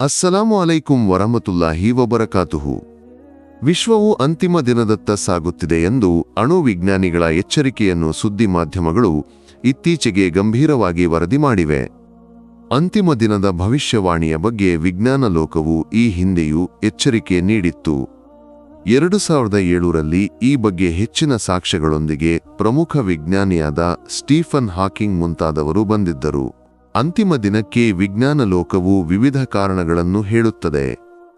ಅಸ್ಸಲಾಮು ಅಲೈಕುಂ ವರಹಮತುಲ್ಲಾಹಿ ವಬರಕಾತುಹು. ವಿಶ್ವವು ಅಂತಿಮ ದಿನದತ್ತ ಸಾಗುತ್ತಿದೆ ಎಂದು ಅಣು ವಿಜ್ಞಾನಿಗಳ ಎಚ್ಚರಿಕೆಯನ್ನು ಸುದ್ದಿ ಮಾಧ್ಯಮಗಳು ಇತ್ತೀಚೆಗೆ ಗಂಭೀರವಾಗಿ ವರದಿ ಮಾಡಿವೆ. ಅಂತಿಮ ದಿನದ ಭವಿಷ್ಯವಾಣಿಯ ಬಗ್ಗೆ ವಿಜ್ಞಾನ ಲೋಕವು ಈ ಹಿಂದೆಯೂ ಎಚ್ಚರಿಕೆ ನೀಡಿತ್ತು. ಎರಡು ಸಾವಿರದ ಏಳರಲ್ಲಿ ಈ ಬಗ್ಗೆ ಹೆಚ್ಚಿನ ಸಾಕ್ಷ್ಯಗಳೊಂದಿಗೆ ಪ್ರಮುಖ ವಿಜ್ಞಾನಿಯಾದ ಸ್ಟೀಫನ್ ಹಾಕಿಂಗ್ ಮುಂತಾದವರು ಬಂದಿದ್ದರು. ಅಂತಿಮ ದಿನಕ್ಕೆ ವಿಜ್ಞಾನ ಲೋಕವು ವಿವಿಧ ಕಾರಣಗಳನ್ನು ಹೇಳುತ್ತದೆ.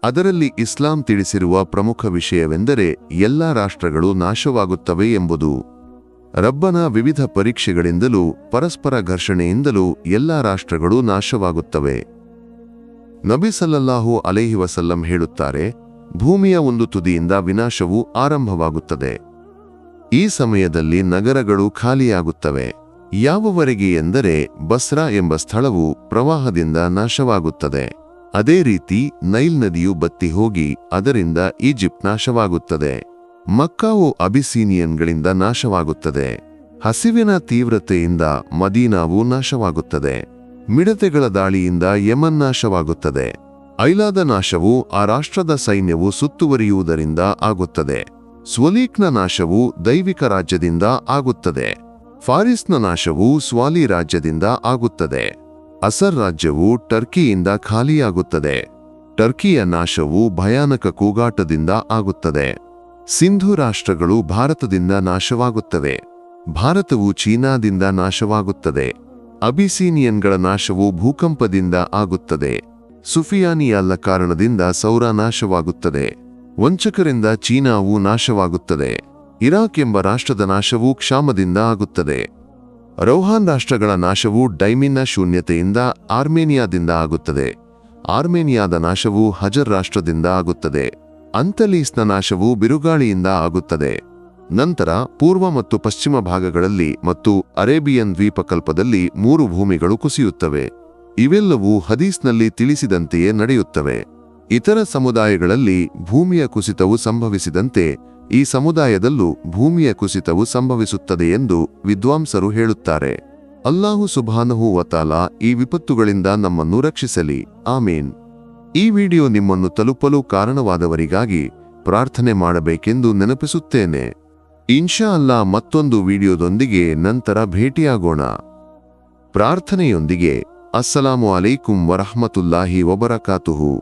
ಅದರಲ್ಲಿ ಇಸ್ಲಾಂ ತಿಳಿಸಿರುವ ಪ್ರಮುಖ ವಿಷಯವೆಂದರೆ ಎಲ್ಲ ರಾಷ್ಟ್ರಗಳು ನಾಶವಾಗುತ್ತವೆ ಎಂಬುದು. ರಬ್ಬನ ವಿವಿಧ ಪರೀಕ್ಷೆಗಳಿಂದಲೂ ಪರಸ್ಪರ ಘರ್ಷಣೆಯಿಂದಲೂ ಎಲ್ಲ ರಾಷ್ಟ್ರಗಳು ನಾಶವಾಗುತ್ತವೆ. ನಬಿ ಸಲ್ಲಲ್ಲಾಹು ಅಲೈಹಿ ವಸಲ್ಲಂ ಹೇಳುತ್ತಾರೆ, ಭೂಮಿಯ ಒಂದು ತುದಿಯಿಂದ ವಿನಾಶವು ಆರಂಭವಾಗುತ್ತದೆ. ಈ ಸಮಯದಲ್ಲಿ ನಗರಗಳು ಖಾಲಿಯಾಗುತ್ತವೆ. ಯಾವವರೆಗೆ ಎಂದರೆ ಬಸ್ರಾ ಎಂಬ ಸ್ಥಳವು ಪ್ರವಾಹದಿಂದ ನಾಶವಾಗುತ್ತದೆ. ಅದೇ ರೀತಿ ನೈಲ್ ನದಿಯು ಬತ್ತಿ ಹೋಗಿ ಅದರಿಂದ ಈಜಿಪ್ಟ್ ನಾಶವಾಗುತ್ತದೆ. ಮಕ್ಕಾವು ಅಬಿಸೀನಿಯನ್ಗಳಿಂದ ನಾಶವಾಗುತ್ತದೆ. ಹಸಿವಿನ ತೀವ್ರತೆಯಿಂದ ಮದೀನಾವು ನಾಶವಾಗುತ್ತದೆ. ಮಿಡತೆಗಳ ದಾಳಿಯಿಂದ ಯಮನ್ ನಾಶವಾಗುತ್ತದೆ. ಐಲಾದ ನಾಶವು ಆ ರಾಷ್ಟ್ರದ ಸೈನ್ಯವು ಸುತ್ತುವರಿಯುವುದರಿಂದ ಆಗುತ್ತದೆ. ಸ್ವಲೀಕ್ನ ನಾಶವು ದೈವಿಕ ರಾಜ್ಯದಿಂದ ಆಗುತ್ತದೆ. ಫಾರಿಸ್ನ ನಾಶವು ಸ್ವಾಲಿ ರಾಜ್ಯದಿಂದ ಆಗುತ್ತದೆ. ಅಸರ್ ರಾಜ್ಯವು ಟರ್ಕಿಯಿಂದ ಖಾಲಿಯಾಗುತ್ತದೆ. ಟರ್ಕಿಯ ನಾಶವು ಭಯಾನಕ ಕೂಗಾಟದಿಂದ ಆಗುತ್ತದೆ. ಸಿಂಧು ರಾಷ್ಟ್ರಗಳು ಭಾರತದಿಂದ ನಾಶವಾಗುತ್ತವೆ. ಭಾರತವು ಚೀನಾದಿಂದ ನಾಶವಾಗುತ್ತದೆ. ಅಬಿಸೀನಿಯನ್ಗಳ ನಾಶವು ಭೂಕಂಪದಿಂದ ಆಗುತ್ತದೆ. ಸುಫಿಯಾನಿಯಲ್ಲ ಕಾರಣದಿಂದ ಸೌರ ನಾಶವಾಗುತ್ತದೆ. ವಂಚಕರಿಂದ ಚೀನಾವು ನಾಶವಾಗುತ್ತದೆ. ಇರಾಕ್ ಎಂಬ ರಾಷ್ಟ್ರದ ನಾಶವು ಕ್ಷಾಮದಿಂದ ಆಗುತ್ತದೆ. ರೌಹಾನ್ ರಾಷ್ಟ್ರಗಳ ನಾಶವು ಡೈಮಿನ್ನ ಶೂನ್ಯತೆಯಿಂದ ಆರ್ಮೇನಿಯಾದಿಂದ ಆಗುತ್ತದೆ. ಆರ್ಮೇನಿಯಾದ ನಾಶವು ಹಜರ್ ರಾಷ್ಟ್ರದಿಂದ ಆಗುತ್ತದೆ. ಅಂತಲೀಸ್ನ ನಾಶವು ಬಿರುಗಾಳಿಯಿಂದ ಆಗುತ್ತದೆ. ನಂತರ ಪೂರ್ವ ಮತ್ತು ಪಶ್ಚಿಮ ಭಾಗಗಳಲ್ಲಿ ಮತ್ತು ಅರೇಬಿಯನ್ ದ್ವೀಪಕಲ್ಪದಲ್ಲಿ ಮೂರು ಭೂಮಿಗಳು ಕುಸಿಯುತ್ತವೆ. ಇವೆಲ್ಲವೂ ಹದೀಸ್ನಲ್ಲಿ ತಿಳಿಸಿದಂತೆಯೇ ನಡೆಯುತ್ತವೆ. ಇತರ ಸಮುದಾಯಗಳಲ್ಲಿ ಭೂಮಿಯ ಕುಸಿತವು ಸಂಭವಿಸಿದಂತೆ ಈ ಸಮುದಾಯದಲ್ಲೂ ಭೂಮಿಯ ಕುಸಿತವು ಸಂಭವಿಸುತ್ತದೆ ಎಂದು ವಿದ್ವಾಂಸರು ಹೇಳುತ್ತಾರೆ. ಅಲ್ಲಾಹು ಸುಬಾನಹು ವತಾಲ ಈ ವಿಪತ್ತುಗಳಿಂದ ನಮ್ಮನ್ನು ರಕ್ಷಿಸಲಿ. ಆಮೇನ್. ಈ ವಿಡಿಯೋ ನಿಮ್ಮನ್ನು ತಲುಪಲು ಕಾರಣವಾದವರಿಗಾಗಿ ಪ್ರಾರ್ಥನೆ ಮಾಡಬೇಕೆಂದು ನೆನಪಿಸುತ್ತೇನೆ. ಇನ್ಶಾ ಅಲ್ಲಾ ಮತ್ತೊಂದು ವಿಡಿಯೋದೊಂದಿಗೆ ನಂತರ ಭೇಟಿಯಾಗೋಣ. ಪ್ರಾರ್ಥನೆಯೊಂದಿಗೆ, ಅಸ್ಸಲಾಮು ಅಲೈಕುಂ ವರಹಮತುಲ್ಲಾಹಿ ವಬರಕಾತುಹು.